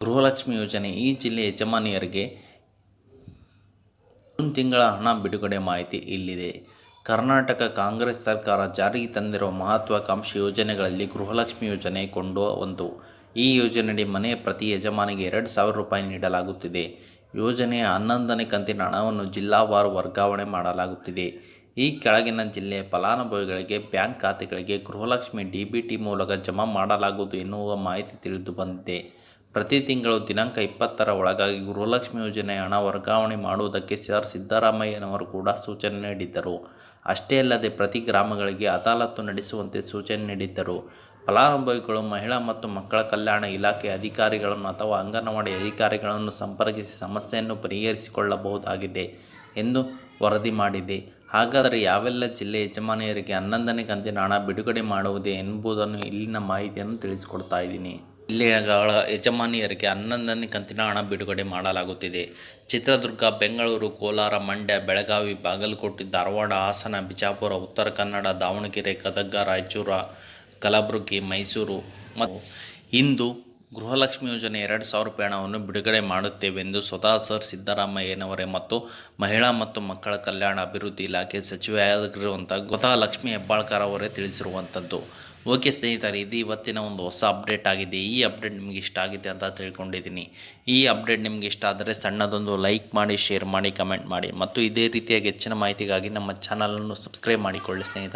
ಗೃಹಲಕ್ಷ್ಮಿ ಯೋಜನೆ ಈ ಜಿಲ್ಲೆಯ ಯಜಮಾನಿಯರಿಗೆ ಜೂನ್ ತಿಂಗಳ ಹಣ ಬಿಡುಗಡೆ ಮಾಹಿತಿ ಇಲ್ಲಿದೆ. ಕರ್ನಾಟಕ ಕಾಂಗ್ರೆಸ್ ಸರ್ಕಾರ ಜಾರಿಗೆ ತಂದಿರುವ ಮಹತ್ವಾಕಾಂಕ್ಷಿ ಯೋಜನೆಗಳಲ್ಲಿ ಗೃಹಲಕ್ಷ್ಮಿ ಯೋಜನೆ ಕೊಂಡು ಒಂದು. ಈ ಯೋಜನೆಯಡಿ ಮನೆ ಪ್ರತಿ ಯಜಮಾನಿಗೆ ಎರಡು ಸಾವಿರ ರೂಪಾಯಿ ನೀಡಲಾಗುತ್ತಿದೆ. ಯೋಜನೆಯ ಹನ್ನೊಂದನೇ ಕಂತಿನ ಹಣವನ್ನು ಜಿಲ್ಲಾವಾರು ವರ್ಗಾವಣೆ ಮಾಡಲಾಗುತ್ತಿದೆ. ಈ ಕೆಳಗಿನ ಜಿಲ್ಲೆಯ ಫಲಾನುಭವಿಗಳಿಗೆ ಬ್ಯಾಂಕ್ ಖಾತೆಗಳಿಗೆ ಗೃಹಲಕ್ಷ್ಮಿ ಡಿ.ಬಿ.ಟಿ ಮೂಲಕ ಜಮಾ ಮಾಡಲಾಗುವುದು ಎನ್ನುವ ಮಾಹಿತಿ ತಿಳಿದು ಬಂದಿದೆ. ಪ್ರತಿ ತಿಂಗಳು ದಿನಾಂಕ ಇಪ್ಪತ್ತರ ಒಳಗಾಗಿ ಗೃಹಲಕ್ಷ್ಮಿ ಯೋಜನೆ ಹಣ ವರ್ಗಾವಣೆ ಮಾಡುವುದಕ್ಕೆ ಸರ್ ಸಿದ್ದರಾಮಯ್ಯನವರು ಕೂಡ ಸೂಚನೆ ನೀಡಿದ್ದರು. ಅಷ್ಟೇ ಅಲ್ಲದೆ ಪ್ರತಿ ಗ್ರಾಮಗಳಿಗೆ ಅದಾಲತ್ತು ನಡೆಸುವಂತೆ ಸೂಚನೆ ನೀಡಿದ್ದರು. ಫಲಾನುಭವಿಗಳು, ಮಹಿಳಾ ಮತ್ತು ಮಕ್ಕಳ ಕಲ್ಯಾಣ ಇಲಾಖೆ ಅಧಿಕಾರಿಗಳನ್ನು ಅಥವಾ ಅಂಗನವಾಡಿ ಅಧಿಕಾರಿಗಳನ್ನು ಸಂಪರ್ಕಿಸಿ ಸಮಸ್ಯೆಯನ್ನು ಪರಿಹರಿಸಿಕೊಳ್ಳಬಹುದಾಗಿದೆ ಎಂದು ವರದಿ ಮಾಡಿದೆ. ಹಾಗಾದರೆ ಯಾವೆಲ್ಲ ಜಿಲ್ಲೆ ಯಜಮಾನಿಯರಿಗೆ ಹನ್ನೊಂದನೇ ಕಂತಿನ ಹಣ ಬಿಡುಗಡೆ ಮಾಡುವುದೇ ಎಂಬುದನ್ನು ಇಲ್ಲಿನ ಮಾಹಿತಿಯನ್ನು ತಿಳಿಸಿಕೊಡ್ತಾ ಇದ್ದೀನಿ. ಜಿಲ್ಲೆಗಳ ಯಜಮಾನಿಯರಿಗೆ ಹನ್ನೊಂದನೇ ಕಂತಿನ ಹಣ ಬಿಡುಗಡೆ ಮಾಡಲಾಗುತ್ತಿದೆ. ಚಿತ್ರದುರ್ಗ, ಬೆಂಗಳೂರು, ಕೋಲಾರ, ಮಂಡ್ಯ, ಬೆಳಗಾವಿ, ಬಾಗಲಕೋಟೆ, ಧಾರವಾಡ, ಹಾಸನ, ಬಿಜಾಪುರ, ಉತ್ತರ ಕನ್ನಡ, ದಾವಣಗೆರೆ, ಗದಗ, ರಾಯಚೂರು, ಕಲಬುರಗಿ, ಮೈಸೂರು ಮತ್ತು ಇಂದು ಗೃಹಲಕ್ಷ್ಮಿ ಯೋಜನೆ ಎರಡು ಸಾವಿರ ರೂಪಾಯಿ ಹಣವನ್ನು ಬಿಡುಗಡೆ ಮಾಡುತ್ತೇವೆಂದು ಸ್ವತಃ ಸರ್ ಸಿದ್ದರಾಮಯ್ಯನವರೇ ಮತ್ತು ಮಹಿಳಾ ಮತ್ತು ಮಕ್ಕಳ ಕಲ್ಯಾಣ ಅಭಿವೃದ್ಧಿ ಇಲಾಖೆ ಸಚಿವೆಯಾಗಿರುವಂಥ ಸ್ವತಃ ಲಕ್ಷ್ಮಿ ಹೆಬ್ಬಾಳ್ಕರ್ ಅವರೇ ತಿಳಿಸಿರುವಂಥದ್ದು. ಓಕೆ ಸ್ನೇಹಿತರೆ, ಇದು ಇವತ್ತಿನ ಒಂದು ಹೊಸ ಅಪ್ಡೇಟ್ ಆಗಿದೆ. ಈ ಅಪ್ಡೇಟ್ ನಿಮಗೆ ಇಷ್ಟ ಆಗಿದೆ ಅಂತ ತಿಳ್ಕೊಂಡಿದ್ದೀನಿ. ಈ ಅಪ್ಡೇಟ್ ನಿಮಗೆ ಇಷ್ಟ ಆದರೆ ಸಣ್ಣದೊಂದು ಲೈಕ್ ಮಾಡಿ, ಶೇರ್ ಮಾಡಿ, ಕಮೆಂಟ್ ಮಾಡಿ ಮತ್ತು ಇದೇ ರೀತಿಯಾಗಿ ಹೆಚ್ಚಿನ ಮಾಹಿತಿಗಾಗಿ ನಮ್ಮ ಚಾನಲನ್ನು ಸಬ್ಸ್ಕ್ರೈಬ್ ಮಾಡಿಕೊಳ್ಳಿ ಸ್ನೇಹಿತರೆ.